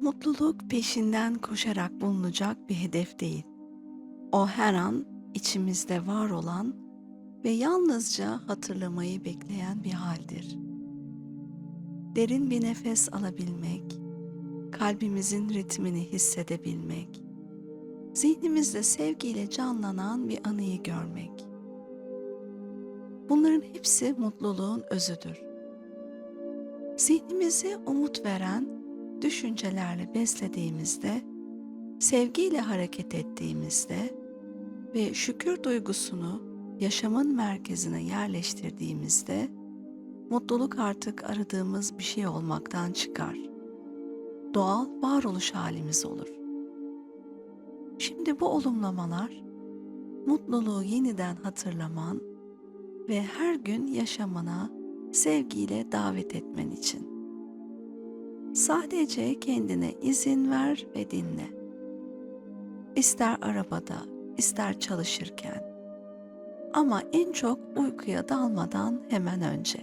Mutluluk peşinden koşarak bulunacak bir hedef değil. O her an içimizde var olan ve yalnızca hatırlamayı bekleyen bir haldir. Derin bir nefes alabilmek, kalbimizin ritmini hissedebilmek, zihnimizde sevgiyle canlanan bir anıyı görmek. Bunların hepsi mutluluğun özüdür. Zihnimizi umut veren düşüncelerle beslediğimizde, sevgiyle hareket ettiğimizde ve şükür duygusunu yaşamın merkezine yerleştirdiğimizde mutluluk artık aradığımız bir şey olmaktan çıkar. Doğal varoluş halimiz olur. Şimdi bu olumlamalar mutluluğu yeniden hatırlaman ve her gün yaşamana sevgiyle davet etmen için. Sadece kendine izin ver ve dinle. İster arabada, ister çalışırken ama en çok uykuya dalmadan hemen önce.